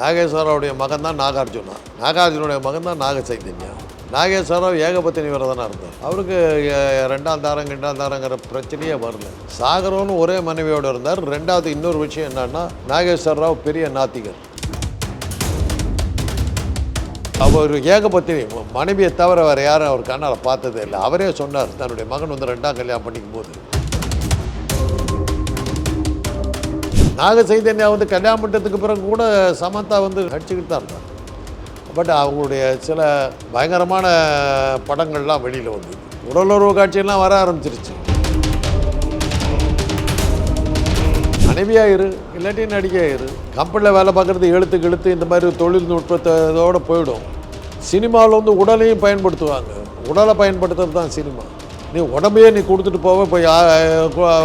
நாகேஸ்வராவுடைய மகன் தான் நாகார்ஜுனா. நாகார்ஜுனுடைய மகன் தான் நாக சைதன்யா நாகேஸ்வரராவ் ஏகபத்தினி விரதனாக இருந்தார். அவருக்கு ரெண்டாம் தாரம் ரெண்டாம் தாரங்கிற பிரச்சனையே வரல. சாகரோன்னு ஒரே மனைவியோடு இருந்தார். ரெண்டாவது இன்னொரு விஷயம் என்னன்னா நாகேஸ்வரராவ் பெரிய நாத்திகர். அவர் ஏகபத்தினி மனைவியை தவிர வேறு யாரும் அவர் கண்ணால் பார்த்ததே இல்லை. அவரே சொன்னார் தன்னுடைய மகன் வந்து ரெண்டாம் கல்யாணம் பண்ணிக்கும் போது நாக சைதன்யா வந்து கல்யாணம் பண்ணுறதுக்கு பிறகு கூட சமந்தா வந்து நடிச்சுக்கிட்டு தான் இருந்தாங்க பட் அவங்களுடைய சில பயங்கரமான படங்கள்லாம் வெளியில் வந்து உடலுறவு காட்சியெல்லாம் வர ஆரம்பிச்சிருச்சு. மனைவியா இரு இல்லாட்டி நடிகையா இரு கம்பெனியில் வேலை பார்க்குறது எழுத்துக்கு எழுத்து இந்த மாதிரி தொழில்நுட்பத்தோடு போயிடும். சினிமாவில் வந்து உடலையும் பயன்படுத்துவாங்க. உடலை பயன்படுத்துறது தான் சினிமா. நீ உடம்பையே நீ கொடுத்துட்டு போக போய்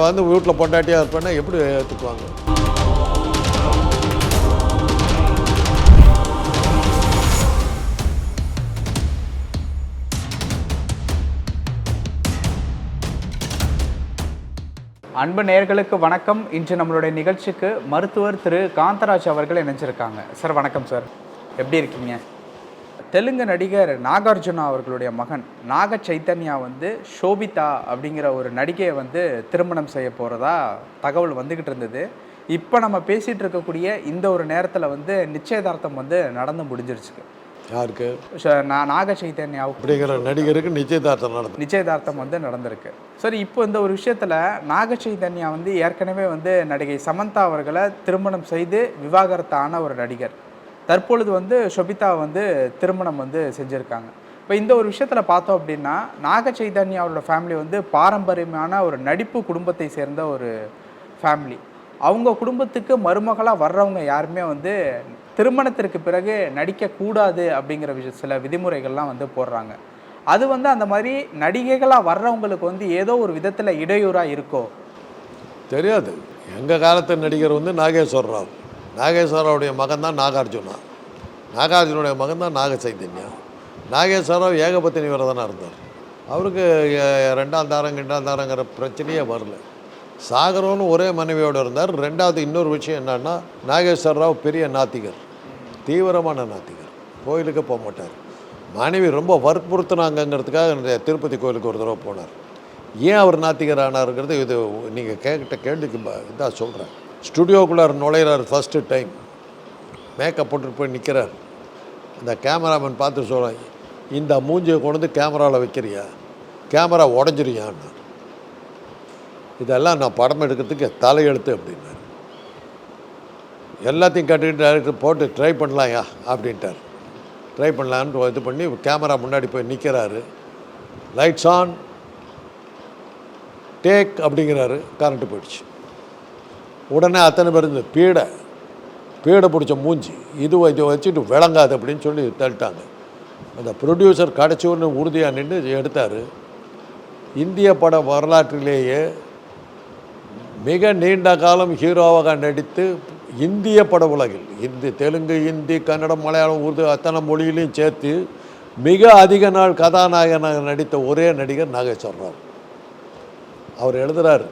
வந்து வீட்டில் பொண்டாட்டியாக இருப்பேன்னா எப்படி ஏற்றுக்குவாங்க அன்பு நேயர்களுக்கு வணக்கம். இன்று நம்மளுடைய நிகழ்ச்சிக்கு மருத்துவர் திரு. காந்தராஜ் அவர்கள் இணைஞ்சிருக்காங்க. சார் வணக்கம் சார். எப்படி இருக்கீங்க? தெலுங்கு நடிகர் நாகார்ஜுனா அவர்களுடைய மகன் நாக சைத்தன்யா வந்து ஷோபிதா அப்படிங்கிற ஒரு நடிகையை வந்து திருமணம் செய்ய போகிறதா தகவல் வந்துக்கிட்டு இருந்தது. இப்போ நம்ம பேசிகிட்டு இருக்கக்கூடிய இந்த ஒரு நேரத்தில் வந்து நிச்சயதார்த்தம் வந்து நடந்து முடிஞ்சிருச்சு யாருக்கு? ஷ- நா- நாக சைத்தன்யாவுக்கு அப்படிங்கிற நடிகருக்கு நிச்சயதார்த்தம் நடந்தது. நிச்சயதார்த்தம் வந்து நடந்திருக்கு. சரி இப்போ இந்த ஒரு விஷயத்தில் நாக சைதன்யா வந்து ஏற்கனவே வந்து நடிகை சமந்தா அவர்களை திருமணம் செய்து விவாகரத்தான ஒரு நடிகர். தற்பொழுது வந்து ஷொபிதா வந்து திருமணம் வந்து செஞ்சுருக்காங்க. இப்போ இந்த ஒரு விஷயத்தில் பார்த்தோம் அப்படின்னா நாக சைதன்யா அவரோட ஃபேமிலி வந்து பாரம்பரியமான ஒரு நடிப்பு குடும்பத்தை சேர்ந்த ஒரு ஃபேமிலி அவங்க குடும்பத்துக்கு மருமகளாக வர்றவங்க யாருமே வந்து திருமணத்திற்கு பிறகு நடிக்கக்கூடாது அப்படிங்கிற விஷய சில விதிமுறைகள்லாம் வந்து போடுறாங்க. அது வந்து அந்த மாதிரி நடிகைகளாக வர்றவங்களுக்கு வந்து ஏதோ ஒரு விதத்தில் இடையூறாக இருக்கோ? தெரியாது. எங்கள் காலத்து நடிகர் வந்து நாகேஸ்வர ராவ். நாகேஸ்வரராவுடைய மகன் தான் நாகார்ஜுனா. நாகார்ஜுனுடைய மகன் தான் நாக சைத்தன்யா நாகேஸ்வர ராவ் ஏகபத்தினி விரதனாக இருந்தார். அவருக்கு ரெண்டாம் தாரம் ரெண்டாம் தாரங்கிற பிரச்சனையே வரல. சாகரோன்னு ஒரே மனைவியோடு இருந்தார். ரெண்டாவது இன்னொரு விஷயம் என்னன்னா நாகேஸ்வர ராவ் பெரிய நாத்திகர் தீவிரமான நாத்திகர். கோயிலுக்கு போக மாட்டார். மனைவி ரொம்ப வற்புறுத்தினாங்கங்கிறதுக்காக திருப்பதி கோயிலுக்கு ஒரு தடவை போனார். ஏன் அவர் நாத்திகர் ஆனாருங்கிறது இது நீங்கள் கேட்ட கேள்விக்கு இதாக இதான் சொல்கிறேன் ஸ்டுடியோக்குள்ளார் நுழையிறார் ஃபஸ்ட்டு டைம் மேக்கப் போட்டுட்டு போய் நிற்கிறார் அந்த கேமராமேன் பார்த்து சொல்கிறேன் இந்த மூஞ்சியை கொண்டு வந்து கேமராவில் வைக்கிறியா? கேமரா உடஞ்சிருயான்னு இதெல்லாம் நான் படம் எடுக்கிறதுக்கு தலையெழுத்து அப்படின்னாரு. எல்லாத்தையும் கட்டிட்டு டேரக்டர் போட்டு ட்ரை பண்ணலாம்யா அப்படின்ட்டார். ட்ரை பண்ணலான்னு இது பண்ணி கேமரா முன்னாடி போய் நிற்கிறாரு லைட்ஸ் ஆன் டேக் அப்படிங்கிறாரு. கரண்ட்டு போயிடுச்சு. உடனே அத்தனை பேர் இந்த பீடை பீடை பிடிச்ச மூஞ்சி இது இதை வச்சுட்டு விளங்காது அப்படின்னு சொல்லி தள்ளிட்டாங்க. அந்த ப்ரொடியூசர் கடைசி ஒன்று உறுதியாக நின்று எடுத்தார். இந்திய பட வரலாற்றிலேயே மிக நீண்ட காலம் ஹீரோவாக நடித்து இந்திய பட உலகில் இந்தி தெலுங்கு இந்தி கன்னடம் மலையாளம் உருது அத்தனை மொழியிலையும் சேர்த்து மிக அதிக நாள் கதாநாயகனாக நடித்த ஒரே நடிகர் நாகேஸ்வர ராவ். அவர் எழுதுகிறார்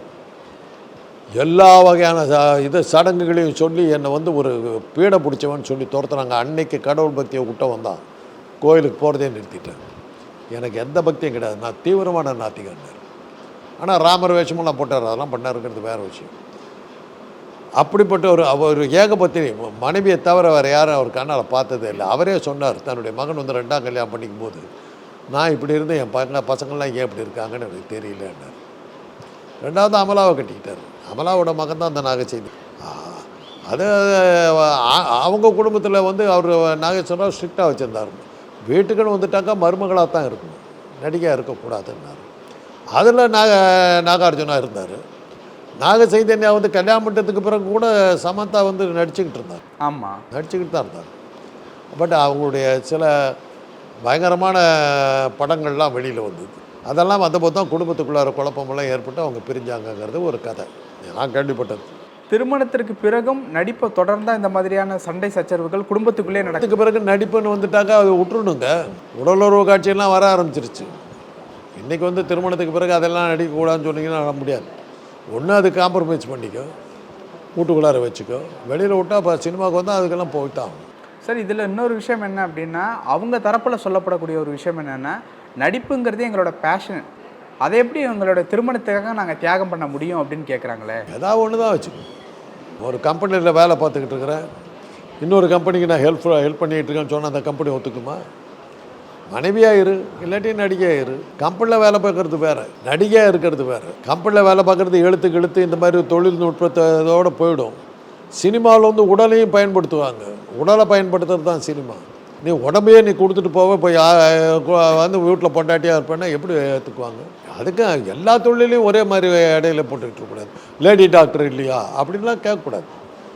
எல்லா வகையான இது சடங்குகளையும் சொல்லி என்னை வந்து ஒரு பீடை பிடிச்சவன் சொல்லி துரத்துனாங்க. அன்னைக்கு கடவுள் பக்தியை விட்ட தான். கோயிலுக்கு போகிறதே நிறுத்திட்டேன் எனக்கு எந்த பக்தியும் கிடையாது. நான் தீவிரமான நாத்திகன்னார் ஆனால் ராமர் வேஷமெல்லாம் போட்டார். அதெல்லாம் பண்ணாருங்கிறது வேறு விஷயம். அப்படிப்பட்ட ஒரு அவர் ஏகபத்தினி மனைவியை தவிர வேறு யாரும் அவர் கண்ணால் பார்த்ததே இல்லை. அவரே சொன்னார் தன்னுடைய மகன் வந்து ரெண்டாம் கல்யாணம் பண்ணிக்கும் போது நான் இப்படி இருந்தேன் என் பசங்க பசங்கள்லாம் ஏன் இப்படி இருக்காங்கன்னு எனக்கு தெரியலன்னார் ரெண்டாவது அமலாவை கட்டிக்கிட்டார். அமலாவோட மகன் தான் அந்த நாகச்செய்தி அது அவங்க குடும்பத்தில் வந்து அவர் நாகேஸ்வரராவ் ஸ்ட்ரிக்டாக வச்சுருந்தார். வீட்டுக்குன்னு வந்துட்டாக்கா மருமகளாக தான் இருக்கணும். நடிகையாக இருக்கக்கூடாதுன்னாரு. அதில் நாக நாகார்ஜுனா இருந்தார். நாக சைதன்யா வந்து கல்யாணம் பண்ணுறதுக்கு பிறகு கூட சமந்தா வந்து நடிச்சுக்கிட்டு இருந்தார். ஆமாம் நடிச்சுக்கிட்டு தான் இருந்தார். பட் அவங்களுடைய சில பயங்கரமான படங்கள்லாம் வெளியில் வந்தது. அதெல்லாம் வந்தபோது தான் குடும்பத்துக்குள்ளார குழப்பமெல்லாம் ஏற்பட்டு அவங்க பிரிஞ்சாங்கங்கிறது ஒரு கதை. நான் கேள்விப்பட்டது. திருமணத்திற்கு பிறகும் நடிப்பை தொடர்ந்தா இந்த மாதிரியான சண்டை சச்சரவுகள் குடும்பத்துக்குள்ளே நடக்கும் அதுக்கு பிறகு நடிப்புன்னு வந்துட்டாக்கா அது விட்டுறணுங்க உடலுறவு காட்சியெல்லாம் வர ஆரம்பிச்சிருச்சு. இன்றைக்கி வந்து திருமணத்துக்கு பிறகு அதெல்லாம் நடிக்கக்கூடாதுன்னு சொன்னீங்கன்னா நட முடியாது. ஒன்று அது காம்ப்ரமைஸ் பண்ணிக்கோ வீட்டுக்குள்ளார வச்சுக்கோ. வெளியில் விட்டா இப்போ சினிமாவுக்கு வந்தால் அதுக்கெல்லாம் போய்த்தான். சார் இதில் இன்னொரு விஷயம் என்ன அப்படின்னா அவங்க தரப்பில் சொல்லப்படக்கூடிய ஒரு விஷயம் என்னென்னா நடிப்புங்கிறது எங்களோட பேஷன் அதை எப்படி எங்களோட திருமணத்துக்காக நாங்கள் தியாகம் பண்ண முடியும் அப்படின்னு கேட்குறாங்களே ஏதாவது ஒன்று தான் வச்சுக்கணும் ஒரு கம்பெனியில் வேலை பார்த்துக்கிட்டு இருக்கிறேன். இன்னொரு கம்பெனிக்கு நான் ஹெல்ப் ஹெல்ப் பண்ணிகிட்டு இருக்கேன்னு சொன்னால் அந்த கம்பெனி ஒத்துக்குமா? மனைவியாக இரு இல்லாட்டி நடிகையாக இரு. கம்பெனியில் வேலை பார்க்குறது வேறு நடிகையாக இருக்கிறது வேறு. கம்பெனியில் வேலை பார்க்குறது எழுத்துக்கு எழுத்து இந்த மாதிரி தொழில்நுட்பத்தோடு போயிடும். சினிமாவில் வந்து உடலையும் பயன்படுத்துவாங்க. உடலை பயன்படுத்துறது தான் சினிமா. நீ உடம்பையே நீ கொடுத்துட்டு போக போய் வந்து வீட்டில் பொண்டாட்டியாக இருப்பேன்னா எப்படி ஏற்றுக்குவாங்க அதுக்கு எல்லா தொழிலையும் ஒரே மாதிரி இடையில போட்டுக்கிட்டு இருக்கக்கூடாது. லேடி டாக்டர் இல்லையா? அப்படின்லாம் கேட்கக்கூடாது.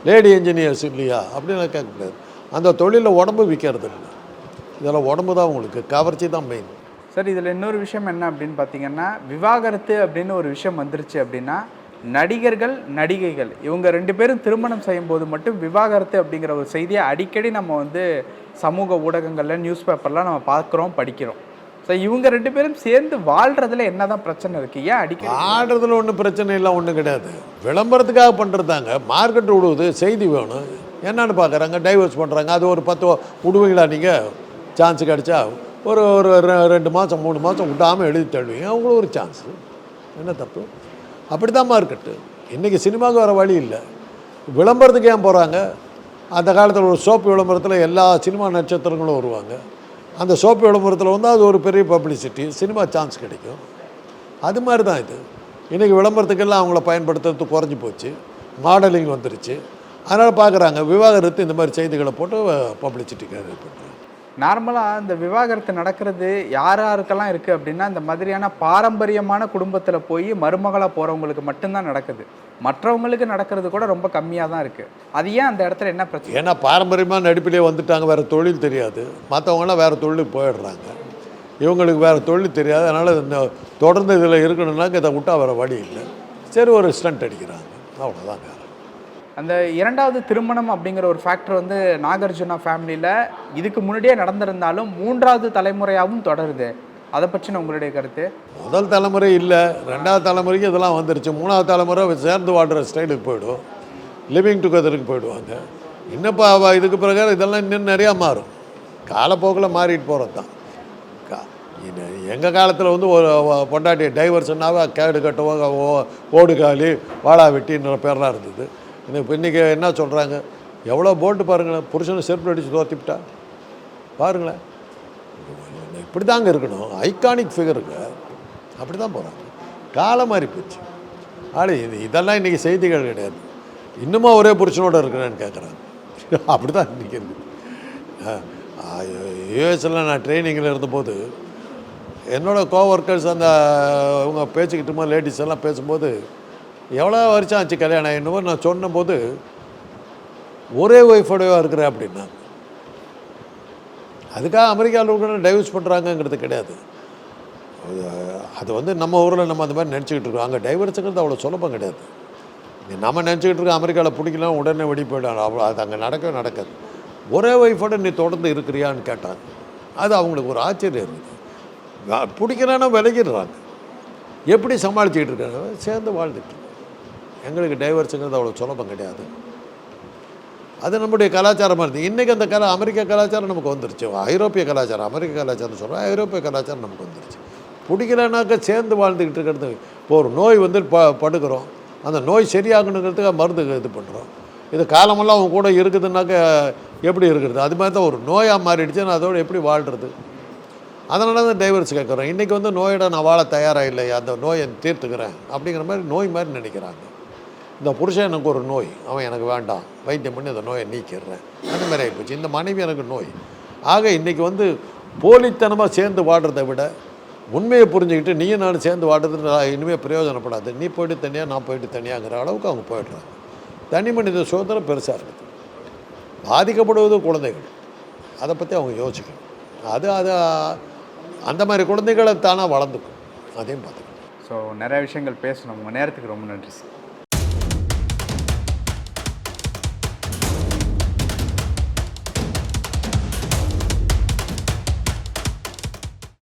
லேடி இன்ஜினியர்ஸ் இல்லையா? அப்படின்லாம் கேட்கக்கூடாது. அந்த தொழிலில் உடம்பு விற்கிறது இல்லை இதெல்லாம் உடம்பு தான் உங்களுக்கு. கவர்ச்சி தான் மெயின் சார் இதில் இன்னொரு விஷயம் என்ன அப்படின்னு பார்த்தீங்கன்னா விவாகரத்து அப்படின்னு ஒரு விஷயம் வந்துருச்சு அப்படின்னா நடிகர்கள் நடிகைகள் இவங்க ரெண்டு பேரும் திருமணம் செய்யும்போது மட்டும் விவாகரத்து அப்படிங்கிற ஒரு செய்தியை அடிக்கடி நம்ம வந்து சமூக ஊடகங்களில் நியூஸ் பேப்பர்லாம் நம்ம பார்க்குறோம் படிக்கிறோம். ஸோ இவங்க ரெண்டு பேரும் சேர்ந்து வாழ்றதுல என்னதான் பிரச்சனை இருக்கு? ஏன் அடிக்கடி ஆடுறதுல ஒன்றும் பிரச்சனை இல்லை ஒன்றும் கிடையாது. விளம்பரத்துக்காக பண்ணுறதாங்க மார்க்கெட் விடுவது செய்தி வேணும். என்னன்னு பார்க்குறாங்க டைவர்ஸ் பண்ணுறாங்க அது ஒரு பத்து விடுவீங்களா நீங்கள் சான்ஸ் கிடச்சா ஒரு ஒரு ரெ- ரெண்டு மாதம் மூணு மாதம் விடாமல் எழுதி தள்ளுவீங்க. அவங்களும் ஒரு சான்ஸ் என்ன தப்பு? அப்படி தான் இருக்கட்டு இன்றைக்கி சினிமாவுக்கு வர வழி இல்லை. விளம்பரத்துக்கு ஏன் போகிறாங்க அந்த காலத்தில் ஒரு சோப்பு விளம்பரத்தில் எல்லா சினிமா நட்சத்திரங்களும் வருவாங்க. அந்த சோப்பு விளம்பரத்தில் வந்து அது ஒரு பெரிய பப்ளிசிட்டி சினிமா சான்ஸ் கிடைக்கும். அது மாதிரி தான் இது. இன்றைக்கி விளம்பரத்துக்கெல்லாம் அவங்கள பயன்படுத்துறது குறைஞ்சி போச்சு. மாடலிங் வந்துருச்சு. அதனால் பார்க்குறாங்க விவாகரத்து இந்த மாதிரி செய்திகளை போட்டு பப்ளிசிட்டிக்கு இது பண்ணுறாங்க. நார்மலாக இந்த விவாகரத்து நடக்கிறது யார் யாருக்கெல்லாம் இருக்குது அப்படின்னா இந்த மாதிரியான பாரம்பரியமான குடும்பத்தில் போய் மருமகளாக போகிறவங்களுக்கு மட்டும்தான் நடக்குது. மற்றவங்களுக்கு நடக்கிறது கூட ரொம்ப கம்மியாக தான் இருக்குது அது ஏன் அந்த இடத்துல என்ன பிரச்சனை? ஏன்னா பாரம்பரியமாக நடிப்பிலே வந்துட்டாங்க வேறு தொழில் தெரியாது. மற்றவங்களாம் வேறு தொழிலுக்கு போயிடுறாங்க. இவங்களுக்கு வேறு தொழில் தெரியாது. அதனால் இந்த தொடர்ந்து இதில் இருக்கணும்னாக்க இதை விட்டா வேறு வழி இல்லை. சரி ஒரு ஸ்டண்ட் அடிக்கிறாங்க. அவ்வளோதாங்க அந்த இரண்டாவது திருமணம் அப்படிங்கிற ஒரு ஃபேக்டர் வந்து நாகார்ஜுனா ஃபேமிலியில் இதுக்கு முன்னாடியே நடந்திருந்தாலும் மூன்றாவது தலைமுறையாகவும் தொடருது. அதை பற்றின உங்களுடைய கருத்து? முதல் தலைமுறை இல்லை ரெண்டாவது தலைமுறைக்கு இதெல்லாம் வந்துருச்சு. மூணாவது தலைமுறை சேர்ந்து வாழ்கிற ஸ்டைலுக்கு போயிடும். லிவிங் டுகெதருக்கு போயிடுவாங்க இன்னப்போ அவ இதுக்கு பிறகு இதெல்லாம் இன்னும் நிறையா மாறும். காலப்போக்கில் மாறிட்டு போகிறது தான் எங்கள் காலத்தில் வந்து ஒரு பொண்டாட்டி டைவர்ஸ்னாவே கேடு கட்டவோ ஓ- ஓடுகாலி வாழா வெட்டின்ற பேரெலாம் இருந்தது. இன்னைக்கு இன்றைக்கி என்ன சொல்கிறாங்க எவ்வளோ போட்டு பாருங்களேன். புருஷனை செருப்பு அடித்து தோத்திவிட்டா பாருங்களேன். இப்படி தாங்க இருக்கணும். ஐகானிக் ஃபிகருக்கு அப்படி தான் போகிறாங்க காலம் மாறி போச்சு. ஆளு இது இதெல்லாம் இன்றைக்கி செய்திகள் கிடையாது. இன்னுமா ஒரே புருஷனோடு இருக்கிறேன்னு கேட்குறாங்க அப்படி தான் இன்றைக்கி இருக்குது யூஎஸில் நான் ட்ரைனிங்கில் இருந்தபோது என்னோடய கோஒர்க்கர்ஸ் அந்த அவங்க பேச்சுக்கிட்டுமா லேடிஸ் எல்லாம் பேசும்போது எவ்வளோ வருஷம் ஆச்சு கல்யாணம்? என்னவோ நான் சொன்னபோது ஒரே ஒய்ஃபோடவா இருக்கிறேன் அப்படின்னா அதுக்காக அமெரிக்காவில் இருக்கிற டைவர்ஸ் பண்ணுறாங்கங்கிறது கிடையாது. அது- அது வந்து நம்ம ஊரில் நம்ம அந்த மாதிரி நினச்சிக்கிட்டு இருக்கோம். அங்கே டைவர்ஸுங்கிறது அவ்வளோ சுலபம் கிடையாது. நீ நம்ம நினச்சிக்கிட்டு இருக்கோம் அமெரிக்காவில் பிடிக்கலாம் உடனே வெடி போயிடும் அவ்வளோ அது அங்கே நடக்கவே நடக்காது. ஒரே ஒய்ஃபோட நீ தொடர்ந்து இருக்கிறியான்னு கேட்டாங்க அது அவங்களுக்கு ஒரு ஆச்சரியம் இருக்குது. வ- விலகிடுறாங்க. எப்படி சமாளிச்சுக்கிட்டு இருக்காங்க? சேர்ந்து வாழ்ந்துட்டு எங்களுக்கு டைவர்ஸுங்கிறது அவ்வளோ சுலபம் கிடையாது. அது நம்முடைய கலாச்சாரமாக இருந்தது இன்றைக்கி அந்த கலா அமெரிக்க கலாச்சாரம் நமக்கு வந்துருச்சு. ஐரோப்பிய கலாச்சாரம் அமெரிக்க கலாச்சாரம் சொல்கிறோம் ஐரோப்பிய கலாச்சாரம் நமக்கு வந்துருச்சு. பிடிக்கலனாக்க சேர்ந்து வாழ்ந்துக்கிட்டு இருக்கிறது இப்போ ஒரு நோய் வந்து ப படுக்கிறோம். அந்த நோய் சரியாகணுங்கிறதுக்காக மருந்து இது பண்ணுறோம் இது காலமெல்லாம் அவங்க கூட இருக்குதுன்னாக்க எப்படி இருக்கிறது? அது மாதிரி தான் ஒரு நோயாக மாறிடுச்சுன்னா அதோட எப்படி வாழ்கிறது அதனால தான் டைவர்ஸ் கேட்குறோம் இன்றைக்கி வந்து நோயோட நான் வாழ தயாராக இல்லை அந்த நோயை தீர்த்துக்கிறேன் அப்படிங்கிற மாதிரி நோய் மாதிரி நினைக்கிறாங்க. இந்த புருஷன் எனக்கு ஒரு நோய். அவன் எனக்கு வேண்டாம். வைத்தியம் பண்ணி அந்த நோயை நீக்கிடுறேன். அந்த மாதிரி ஆகிப்போச்சு இந்த மனைவி எனக்கு நோய். ஆக இன்றைக்கி வந்து போலித்தனமாக சேர்ந்து வாடுறதை விட உண்மையை புரிஞ்சுக்கிட்டு நீயும் நானும் சேர்ந்து வாடுறது இனிமேல் பிரயோஜனப்படாது. நீ போயிட்டு தனியாக நான் போயிட்டு தனியாங்கிற அளவுக்கு அவங்க போயிடுறாங்க. தனி மனித சுதந்திரம் பெருசாக இருக்குது. பாதிக்கப்படுவது குழந்தைகள். அதை பற்றி அவங்க யோசிக்கணும். அது அது அந்த மாதிரி குழந்தைகளை தானாக வளர்ந்துக்கும். அதையும் பார்த்துக்கணும். ஸோ நிறைய விஷயங்கள் பேசணும். உங்கள் நேரத்துக்கு ரொம்ப நன்றி சார்